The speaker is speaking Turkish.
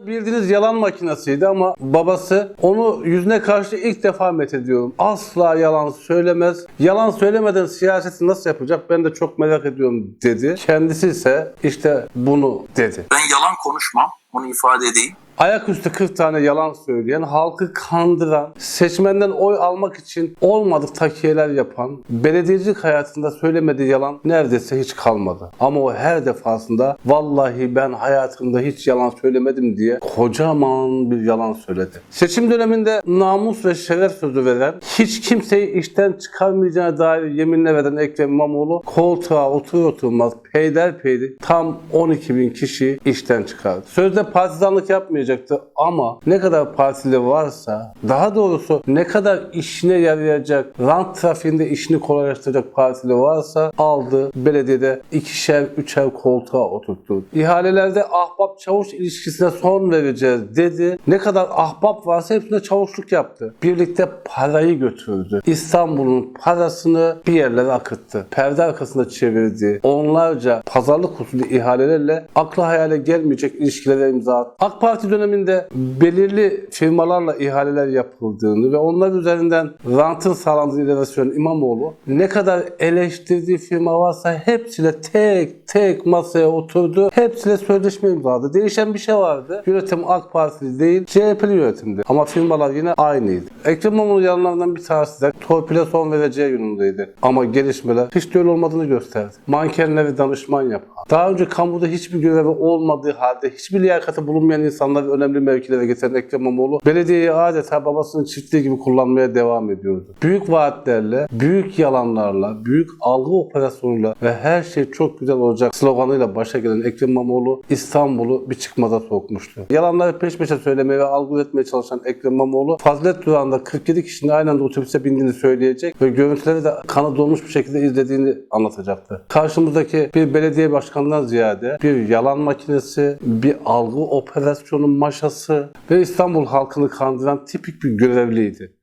Bildiğiniz yalan makinesiydi ama babası onu yüzüne karşı ilk defa methediyorum. Asla yalan söylemez. Yalan söylemeden siyaseti nasıl yapacak ben de çok merak ediyorum dedi. Kendisi ise işte bunu dedi. Ben yalan konuşmam. Onu ifade edeyim. Ayaküstü 40 tane yalan söyleyen, halkı kandıran, seçmenden oy almak için olmadık takiyeler yapan, belediyecilik hayatında söylemediği yalan neredeyse hiç kalmadı. Ama o her defasında vallahi ben hayatımda hiç yalan söylemedim diye kocaman bir yalan söyledi. Seçim döneminde namus ve şeref sözü veren, hiç kimseyi işten çıkarmayacağına dair yeminle veren Ekrem İmamoğlu koltuğa otur oturmaz peyderpeydir tam 12 bin kişi işten çıkardı. Sözde partizanlık yapmayacaktı ama ne kadar partili varsa daha doğrusu ne kadar işine yarayacak rant trafiğinde işini kolaylaştıracak partili varsa aldı belediyede ikişer üçer koltuğa oturttu. İhalelerde ahbap çavuş ilişkisine son vereceğiz dedi. Ne kadar ahbap varsa hepsine çavuşluk yaptı. Birlikte parayı götürdü. İstanbul'un parasını bir yerlere akıttı. Perde arkasında çevirdi. Onlarca pazarlık usulü ihalelerle akla hayale gelmeyecek ilişkilere imza attı. AK Parti döneminde belirli firmalarla ihaleler yapıldığını ve onlar üzerinden rantın sağlandığı ilerasyon İmamoğlu ne kadar eleştirdiği firma varsa hepsiyle tek tek masaya oturdu. Hepsiyle sözleşme imzaladı. Değişen bir şey vardı. Yönetim AK Partili değil, CHP'li yönetimdi. Ama firmalar yine aynıydı. Ekrem İmamoğlu yanlarından bir tanesi de torpile son vereceği yönündeydi. Ama gelişmeler hiç de öyle olmadığını gösterdi. Mankenleri danışman yapan, daha önce kamuda hiçbir görevi olmadığı halde hiçbir liyakati bulunmayan insanları önemli mevkilere getiren Ekrem İmamoğlu belediyeyi adeta babasının çiftliği gibi kullanmaya devam ediyordu. Büyük vaatlerle, büyük yalanlarla, büyük algı operasyonuyla ve her şey çok güzel olacak sloganıyla başa gelen Ekrem İmamoğlu İstanbul'u bir çıkmaza sokmuştu. Yalanları peş peşe söylemeye ve algı üretmeye çalışan Ekrem İmamoğlu Fazilet Durağı'nda 47 kişinin aynı anda otobüse bindiğini söyleyecek ve görüntüleri de kanı dolmuş bir şekilde izlediğini anlatacaktı. Karşımızdaki bir belediye başkanından ziyade bir yalan makinesi, bir algı operasyonu maşası ve İstanbul halkını kandıran tipik bir görevliydi.